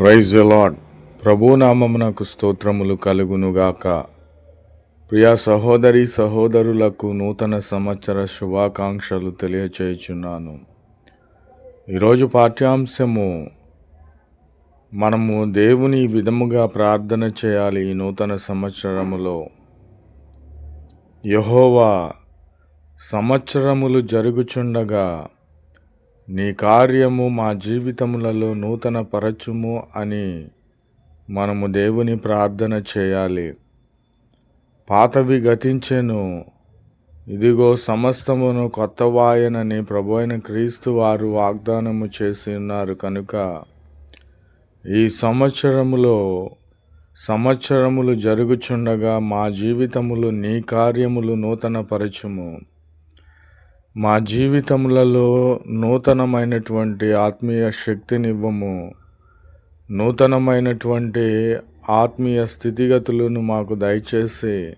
Praise lord ప్రభునామమునకు స్తోత్రములు కలుగునుగాక. ప్రియా సహోదరి సహోదరులకు నూతన సంవత్సర శుభాకాంక్షలు తెలియచేయుచున్నాను. ఈరోజు పాఠ్యాంశము మనము దేవుని విధముగా ప్రార్థన చేయాలి ఈ నూతన సంవత్సరములో. యహోవా సంవత్సరములు జరుగుచుండగా నీ కార్యము మా జీవితములలో నూతన పరచుము అని మనము దేవుని ప్రార్థన చేయాలి. పాతవి గతించెను. ఇదిగో సమస్తమును కొత్తవాయనని ప్రభు అయిన క్రీస్తు వారు వాగ్దానము చేసి ఉన్నారు కనుక ఈ సంవత్సరములో సంవత్సరములు జరుగుచుండగా మా జీవితములు నీ కార్యములు నూతన పరచుము మా జీవితములలో నూతనమైనటువంటి ఆత్మీయ శక్తినివ్వము. నూతనమైనటువంటి ఆత్మీయ స్థితిగతులను మాకు దయచేసి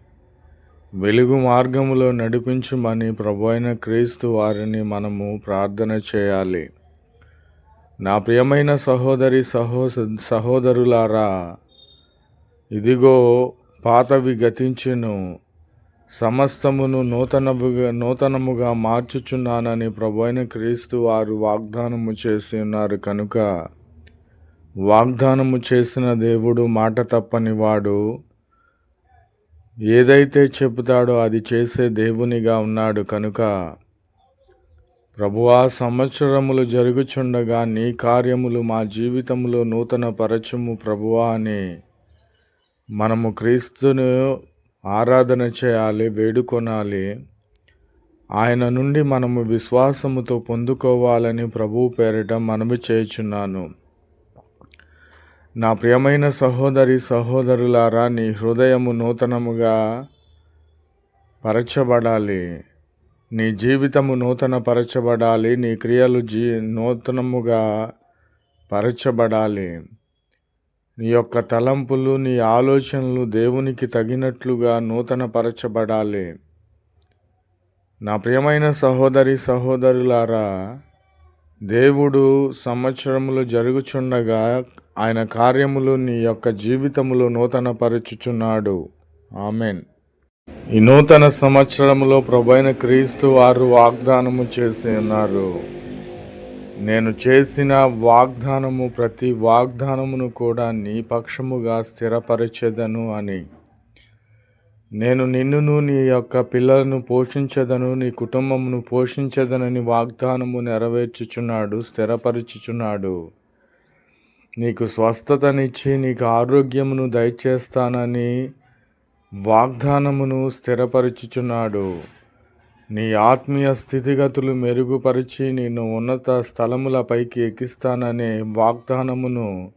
వెలుగు మార్గములో నడిపించమని ప్రభు అయిన క్రీస్తు వారిని మనము ప్రార్థన చేయాలి. నా ప్రియమైన సహోదరి సహో సహోదరులారా ఇదిగో పాతవి గతించెను. సమస్తమును నూతనముగా నూతనముగా మార్చుచున్నానని ప్రభు అయిన క్రీస్తు వారు వాగ్దానము చేసి ఉన్నారు. కనుక వాగ్దానము చేసిన దేవుడు మాట తప్పని వాడు ఏదైతే చెబుతాడో అది చేసే దేవునిగా ఉన్నాడు. కనుక ప్రభువా సంవత్సరములు జరుగుచుండగా నీ కార్యములు మా జీవితంలో నూతన పరచుము ప్రభువా అని మనము క్రీస్తును ఆరాధన చేయాలి వేడుకొనాలి. ఆయన నుండి మనము విశ్వాసముతో పొందుకోవాలని ప్రభువు పేరిట మనవి చేయుచున్నాను. నా ప్రియమైన సహోదరి సహోదరులారా నీ హృదయము నూతనముగా పరచబడాలి. నీ జీవితము నూతన పరచబడాలి నీ క్రియలు జీ నూతనముగా పరచబడాలి. నీ యొక్క తలంపులు నీ ఆలోచనలు దేవునికి తగినట్లుగా నూతనపరచబడాలి. నా ప్రియమైన సహోదరి సహోదరులారా దేవుడు సంవత్సరములు జరుగుచుండగా ఆయన కార్యములు నీ యొక్క జీవితములో నూతనపరచుచున్నాడు. ఆమెన్. ఈ నూతన సంవత్సరములో ప్రభైన క్రీస్తు వారు వాగ్దానము చేసి ఉన్నారు. నేను చేసిన వాగ్దానము ప్రతి వాగ్దానమును కూడా నీ పక్షముగా స్థిరపరచెదను అని. నేను నిన్నును నీ యొక్క పిల్లలను పోషించదను నీ కుటుంబమును పోషించదనని వాగ్దానము నెరవేర్చుచున్నాడు స్థిరపరచుచున్నాడు. నీకు స్వస్థతనిచ్చి నీకు ఆరోగ్యమును దయచేస్తానని వాగ్దానమును స్థిరపరచుచున్నాడు. నీ ఆత్మీయ స్థితిగతులు మెరుగుపరిచి నిన్ను ఉన్నత స్థలములపైకి ఎక్కిస్తాననే వాగ్దానమును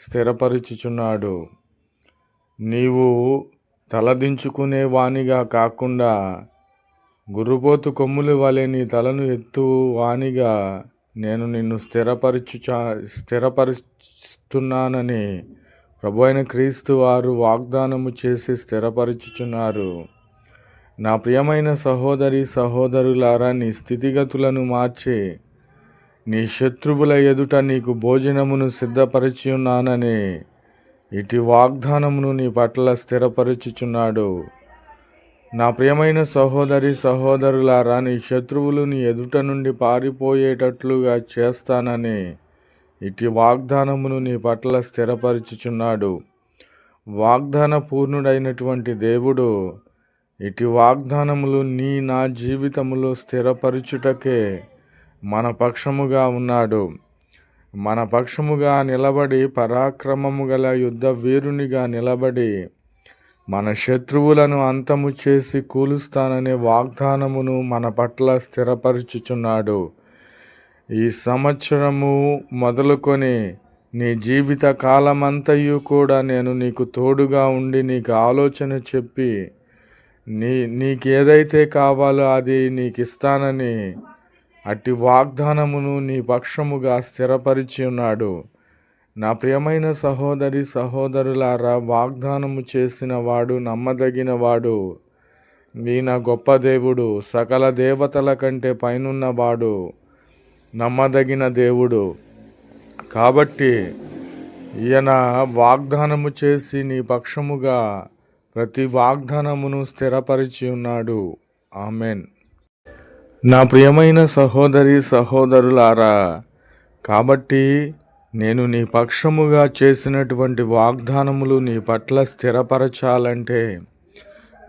స్థిరపరుచుచున్నాడు. నీవు తలదించుకునే వానిగా కాకుండా గురుపోతు కొమ్ములు వలె నీ తలను ఎత్తు వానిగా నేను నిన్ను స్థిరపరచు స్థిరపరుస్తున్నానని ప్రభు అయిన క్రీస్తు వారు వాగ్దానము చేసి స్థిరపరచుచున్నారు. నా ప్రియమైన సహోదరి సహోదరులారా నీ స్థితిగతులను మార్చి నీ శత్రువుల ఎదుట నీకు భోజనమును సిద్ధపరిచి ఉన్నానని ఇటు వాగ్దానమును నీ పట్ల స్థిరపరచుచున్నాడు. నా ప్రియమైన సహోదరి సహోదరులారా నీ శత్రువులు నీ ఎదుట నుండి పారిపోయేటట్లుగా చేస్తానని ఇటు వాగ్దానమును నీ పట్ల స్థిరపరచుచున్నాడు. వాగ్దాన పూర్ణుడైనటువంటి దేవుడు ఇటు వాగ్దానములు నీ నా జీవితములో స్థిరపరచుటకే మన పక్షముగా ఉన్నాడు. మన పక్షముగా నిలబడి పరాక్రమము గల యుద్ధ వీరునిగా నిలబడి మన శత్రువులను అంతము చేసి కూలుస్తాననే వాగ్దానమును మన పట్ల స్థిరపరచుచున్నాడు. ఈ సంవత్సరము మొదలుకొని నీ జీవిత కాలమంతయు కూడా నేను నీకు తోడుగా ఉండి నీకు ఆలోచన చెప్పి నీ నీకేదైతే కావాలో అది నీకు ఇస్తానని అట్టి వాగ్దానమును నీ పక్షముగా స్థిరపరిచి ఉన్నాడు. నా ప్రియమైన సహోదరి సహోదరులారా వాగ్దానము చేసిన వాడు నమ్మదగిన వాడు ఈయన గొప్ప దేవుడు సకల దేవతల కంటే పైనున్నవాడు నమ్మదగిన దేవుడు. కాబట్టి ఈయన వాగ్దానము చేసి నీ పక్షముగా ప్రతి వాగ్దానమును స్థిరపరిచి ఉన్నాడు. ఆమెన్. నా ప్రియమైన సహోదరి సహోదరులారా కాబట్టి నేను నీ పక్షముగా చేసినటువంటి వాగ్దానములు నీ పట్ల స్థిరపరచాలంటే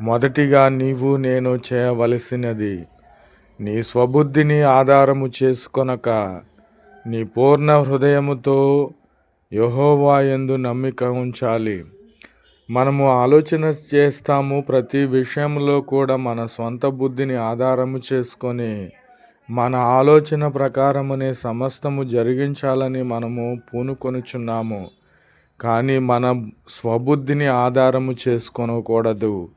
మొదటిగా నీవు నేను చేయవలసినది నీ స్వబుద్ధిని ఆధారము చేసుకొనక నీ పూర్ణ హృదయముతో యహోవా ఎందు నమ్మిక ఉంచాలి. మనము ఆలోచన చేస్తాము ప్రతి విషయంలో కూడా మన సొంత బుద్ధిని ఆధారము చేసుకొని మన ఆలోచన ప్రకారమునే సమస్తము జరిగించాలని మనము పూనుకొనుచున్నాము. కానీ మన స్వబుద్ధిని ఆధారము చేసుకొనకూడదు.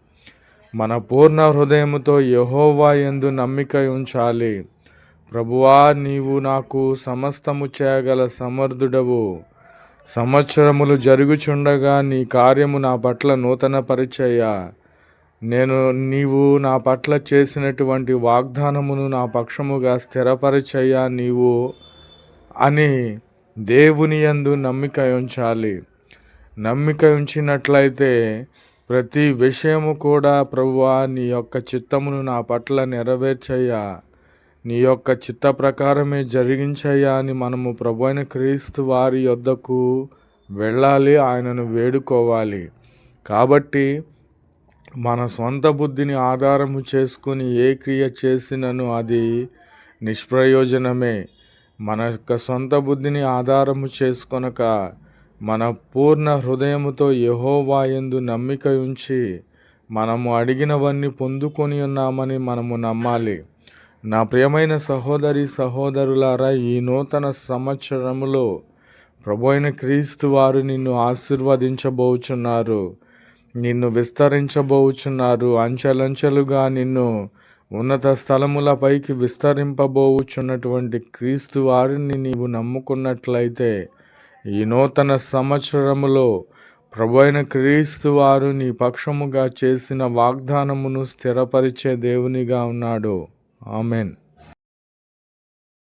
మన పూర్ణ హృదయముతో యహోవా ఎందు నమ్మిక ఉంచాలి. ప్రభువా నీవు నాకు సమస్తము చేయగల సమర్థుడవు. సంవత్సరములు జరుగుచుండగా నీ కార్యము నా పట్ల నూతన పరిచయ నేను నీవు నా పట్ల చేసినటువంటి వాగ్దానమును నా పక్షముగా స్థిరపరిచయ్యా నీవు అని దేవుని యందు నమ్మిక ఉంచాలి. నమ్మిక ఉంచినట్లయితే ప్రతి విషయము కూడా ప్రభువా నీ యొక్క చిత్తమును నా పట్ల నెరవేర్చయ్యా నీ యొక్క చిత్త ప్రకారమే జరిగించయ్యా అని మనము ప్రభు అయిన క్రీస్తు వారి యొద్దకు వెళ్ళాలి ఆయనను వేడుకోవాలి. కాబట్టి మన సొంత బుద్ధిని ఆధారము చేసుకుని ఏ క్రియ చేసినను అది నిష్ప్రయోజనమే. మన యొక్క సొంత బుద్ధిని ఆధారము చేసుకొనక మన పూర్ణ హృదయముతో యహోవా ఎందు నమ్మిక ఉంచి మనము అడిగినవన్నీ పొందుకొని ఉన్నామని మనము నమ్మాలి. నా ప్రియమైన సహోదరి సహోదరులారా ఈ నూతన సంవత్సరములో ప్రభు అయిన క్రీస్తు వారు నిన్ను ఆశీర్వదించబోచున్నారు. నిన్ను విస్తరించబోచున్నారు. అంచెలంచెలుగా నిన్ను ఉన్నత స్థలములపైకి విస్తరింపబోచున్నటువంటి క్రీస్తు వారిని నీవు నమ్ముకున్నట్లయితే ఈ నూతన సంవత్సరములో ప్రభు అయిన క్రీస్తు వారు నీ పక్షముగా చేసిన వాగ్దానమును స్థిరపరిచే దేవునిగా ఉన్నాడు. ఆమెన్